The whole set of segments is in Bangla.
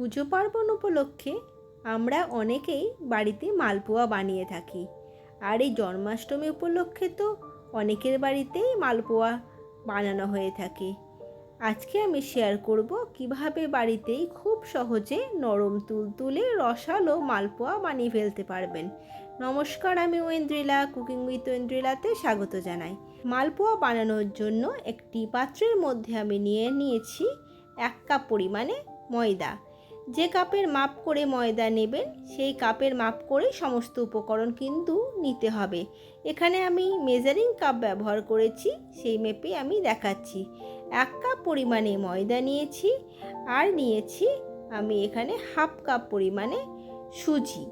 পুজো পার্বণ উপলক্ষে আমরা অনেকেই বাড়িতে মালপোয়া বানিয়ে থাকি। আর এই জন্মাষ্টমী উপলক্ষে তো অনেকের বাড়িতেই মালপোয়া বানানো হয়ে থাকে। আজকে আমি শেয়ার করব কীভাবে বাড়িতেই খুব সহজে নরম তুলতুলে রসালো মালপোয়া বানিয়ে ফেলতে পারবেন। নমস্কার, আমি ঐন্দ্রিলা কুকিং উইথ ঐন্দ্রিলাতে স্বাগত জানাই। মালপোয়া বানানোর জন্য একটি পাত্রের মধ্যে আমি নিয়ে নিয়েছি এক কাপ পরিমাণে ময়দা। যে কাপের মাপ করে ময়দা নেবেন, সেই কাপের মাপ করে সমস্ত উপকরণ কিন্তু নিতে হবে। এখানে আমি মেজারিং কাপ ব্যবহার করেছি, সেই মেপে আমি দেখাচ্ছি। এক কাপ পরিমাণে ময়দা নিয়েছি, আর নিয়েছি আমি এখানে হাফ কাপ পরিমাণে সুজি।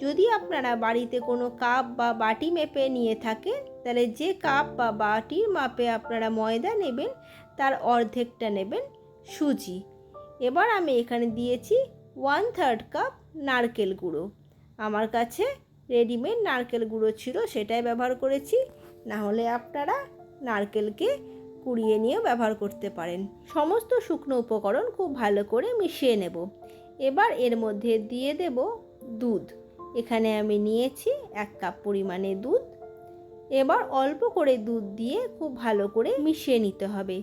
যদি আপনারা বাড়িতে কোনো কাপ বা বাটি মেপে নিয়ে থাকেন, তাহলে যে কাপ বা বাটির মাপে আপনারা ময়দা নেবেন, তার অর্ধেকটা নেবেন সুজি। এবার আমি এখানে দিয়েছি ওয়ান থার্ড কাপ নারকেল গুঁড়ো। আমার কাছে রেডিমেড নারকেল গুঁড়ো ছিল, সেটাই ব্যবহার করেছি। না হলে আপনারা নারকেলকে কুড়িয়ে নিয়েও ব্যবহার করতে পারেন। সমস্ত শুকনো উপকরণ খুব ভালো করে মিশিয়ে নেব। এবার এর মধ্যে দিয়ে দেব দুধ। এখানে আমি নিয়েছি এক কাপ পরিমাণে দুধ। এবার অল্প করে দুধ দিয়ে খুব ভালো করে মিশিয়ে নিতে হবে।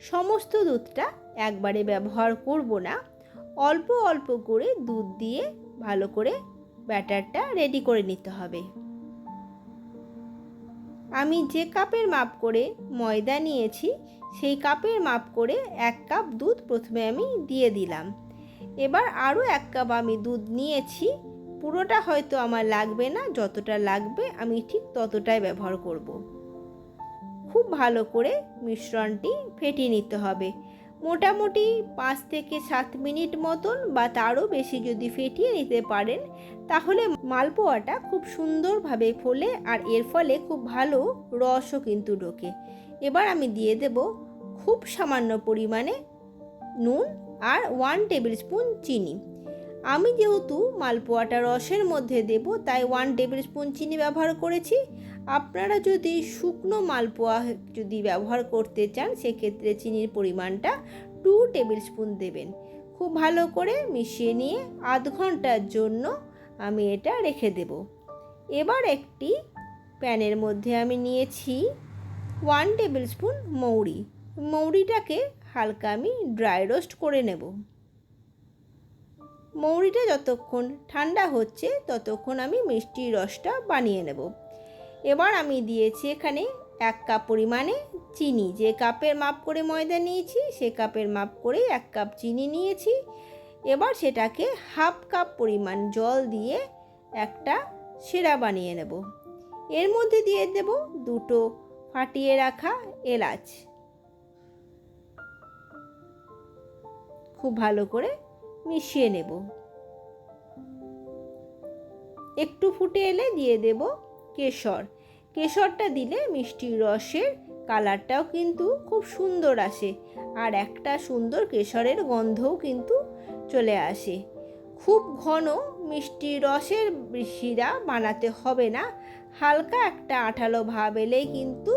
সমস্ত দুধটা একবারে ব্যবহার করব না। অল্প অল্প করে দুধ দিয়ে ভালো করে ব্যাটারটা রেডি করে নিতে হবে। আমি যে কাপের মাপ করে ময়দা নিয়েছি, সেই কাপের মাপ করে এক কাপ দুধ প্রথমে আমি দিয়ে দিলাম। এবার আরও এক কাপ আমি দুধ নিয়েছি। পুরোটা হয়তো আমার লাগবে না, যতটা লাগবে আমি ঠিক ততটাই ব্যবহার করব। খুব ভালো করে মিশ্রণটি ফেটিয়ে নিতে হবে। মোটামুটি পাঁচ থেকে সাত মিনিট মতন বা তারও বেশি যদি ফেটিয়ে নিতে পারেন, তাহলে মালপোয়াটা খুব সুন্দরভাবে ফোলে আর এর ফলে খুব ভালো রসও কিন্তু ঢোকে। এবার আমি দিয়ে দেব খুব সামান্য পরিমাণে নুন আর ওয়ান টেবিল স্পুন চিনি। আমি যেহেতু মালপোয়াটা রসের মধ্যে দেব, তাই ওয়ান টেবিল স্পুন চিনি ব্যবহার করেছি। আপনারা যদি শুকনো মালপোয়া যদি ব্যবহার করতে চান, সেক্ষেত্রে চিনির পরিমাণটা টু টেবিল স্পুন দেবেন। খুব ভালো করে মিশিয়ে নিয়ে আধ ঘণ্টার জন্য আমি এটা রেখে দেব। এবার একটি প্যানের মধ্যে আমি নিয়েছি ওয়ান টেবিল স্পুন মৌরি। মৌরিটাকে হালকা আমি ড্রাই রোস্ট করে নেব। মৌরিটা যতক্ষণ ঠান্ডা হচ্ছে, ততক্ষণ আমি মিষ্টির রসটা বানিয়ে নেব। এবার আমি দিয়েছি এখানে এক কাপ পরিমাণে চিনি। যে কাপের মাপ করে ময়দা নিয়েছি, সে কাপের মাপ করে এক কাপ চিনি নিয়েছি। এবার সেটাকে হাফ কাপ পরিমাণ জল দিয়ে একটা সেরা বানিয়ে নেব। এর মধ্যে দিয়ে দেব দুটো ফাটিয়ে রাখা এলাচ। খুব ভালো করে মিশিয়ে নেব। একটু ফুটে এলে দিয়ে দেব কেশর। কেশরটা দিলে মিষ্টির রসের কালারটাও কিন্তু খুব সুন্দর আসে আর একটা সুন্দর কেশরের গন্ধও কিন্তু চলে আসে। খুব ঘন মিষ্টি রসের শিরা বানাতে হবে না, হালকা একটা আঠালো ভাব এলেই কিন্তু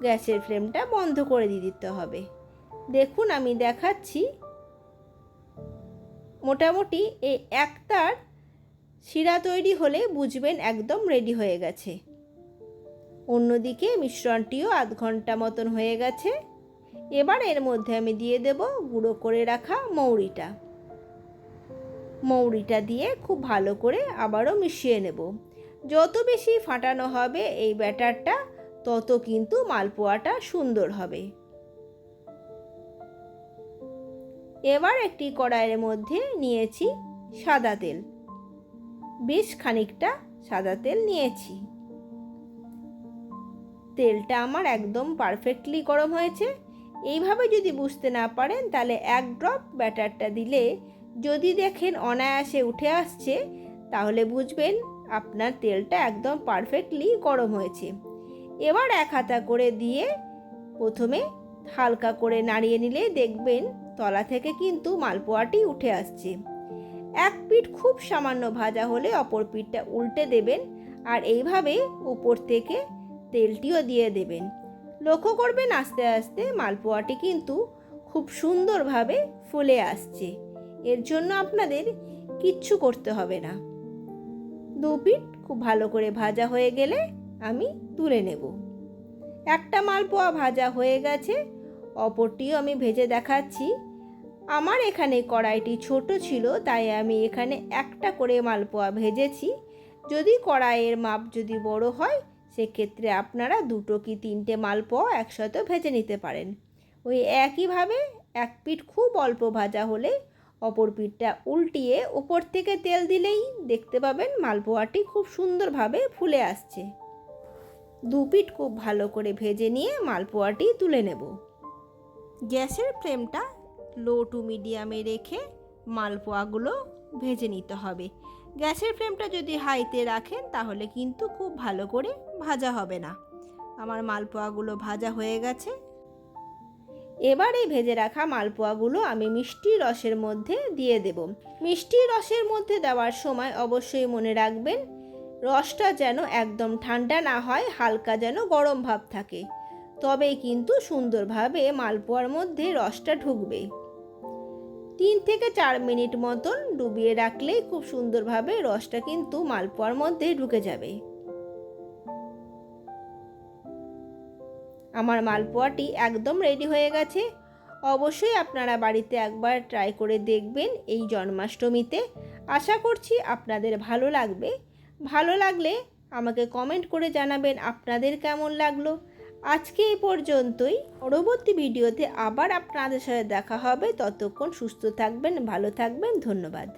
গ্যাসের ফ্লেমটা বন্ধ করে দিয়ে দিতে হবে। দেখুন আমি দেখাচ্ছি। মোটামুটি এই একতার শিরা তৈরি হলে বুঝবেন একদম রেডি হয়ে গেছে। অন্যদিকে মিশ্রণটিও আধ ঘণ্টা মতন হয়ে গেছে। এবার এর মধ্যে আমি দিয়ে দেব গুঁড়ো করে রাখা মৌরিটা। মৌরিটা দিয়ে খুব ভালো করে আবারও মিশিয়ে নেব। যত বেশি ফাটানো হবে এই ব্যাটারটা, তত কিন্তু মালপোয়াটা সুন্দর হবে। এবার একটি কড়াইয়ের মধ্যে নিয়েছি সাদা তেল। বেশ খানিকটা সাদা তেল নিয়েছি। তেলটা আমার একদম পারফেক্টলি গরম হয়েছে। এইভাবে যদি বুঝতে না পারেন, তাহলে এক ড্রপ ব্যাটারটা দিলে যদি দেখেন অনায়াসে উঠে আসছে, তাহলে বুঝবেন আপনার তেলটা একদম পারফেক্টলি গরম হয়েছে। এবার এক হাতা করে দিয়ে প্রথমে হালকা করে নাড়িয়ে নিলে দেখবেন তলা থেকে কিন্তু মালপোয়াটি উঠে আসছে। এক পিঠ খুব সামান্য ভাজা হলে অপর পিঠটা উল্টে দেবেন, আর এইভাবে উপর থেকে তেলটিও দিয়ে দেবেন। লক্ষ্য করবেন আস্তে আস্তে মালপোয়াটি কিন্তু খুব সুন্দরভাবে ফুলে আসছে। এর জন্য আপনাদের কিচ্ছু করতে হবে না। দু পিঠ খুব ভালো করে ভাজা হয়ে গেলে আমি তুলে নেব। একটা মালপোয়া ভাজা হয়ে গেছে, অপরটিও আমি ভেজে দেখাচ্ছি। আমার এখানে কড়াইটি ছোট ছিল, তাই আমি এখানে একটা করে মালপোয়া ভেজেছি। যদি কড়াইয়ের মাপ যদি বড় হয় সেক্ষেত্রে আপনারা দুটো কি তিনটে মালপোয়া একসাথে ভেজে নিতে পারেন। ওই একইভাবে এক পিঠ খুব অল্প ভাজা হলে অপর পিঠটা উল্টিয়ে ওপর থেকে তেল দিলেই দেখতে পাবেন মালপোয়াটি খুব সুন্দরভাবে ফুলে আসছে। দু পিঠ খুব ভালো করে ভেজে নিয়ে মালপোয়াটি তুলে নেব। গ্যাসের ফ্লেমটা লো টু মিডিয়ামে রেখে মালপোয়াগুলো ভেজে নিতে হবে। গ্যাসের ফ্লেমটা যদি হাইতে রাখেন, তাহলে কিন্তু খুব ভালো করে ভাজা হবে না। আমার মালপোয়াগুলো ভাজা হয়ে গেছে। এবার এই ভেজে রাখা মালপোয়াগুলো আমি মিষ্টি রসের মধ্যে দিয়ে দেব। মিষ্টি রসের মধ্যে দেওয়ার সময় অবশ্যই মনে রাখবেন, রসটা যেন একদম ঠান্ডা না হয়, হালকা যেন গরম ভাব থাকে। তবেই কিন্তু সুন্দরভাবে মালপোয়ার মধ্যে রসটা ঢুকবে। তিন থেকে চার মিনিট মতন ডুবিয়ে রাখলেই খুব সুন্দরভাবে রসটা কিন্তু মালপোয়ার মধ্যে ঢুকে যাবে। আমার মালপোয়াটি একদম রেডি হয়ে গেছে। অবশ্যই আপনারা বাড়িতে একবার ট্রাই করে দেখবেন এই জন্মাষ্টমীতে। আশা করছি আপনাদের ভালো লাগবে। ভালো লাগলে আমাকে কমেন্ট করে জানাবেন আপনাদের কেমন লাগল। আজকে এই পর্যন্তই। পরবর্তী ভিডিওতে আবার আপনাদের সাথে দেখা হবে। ততক্ষণ সুস্থ থাকবেন, ভালো থাকবেন। ধন্যবাদ।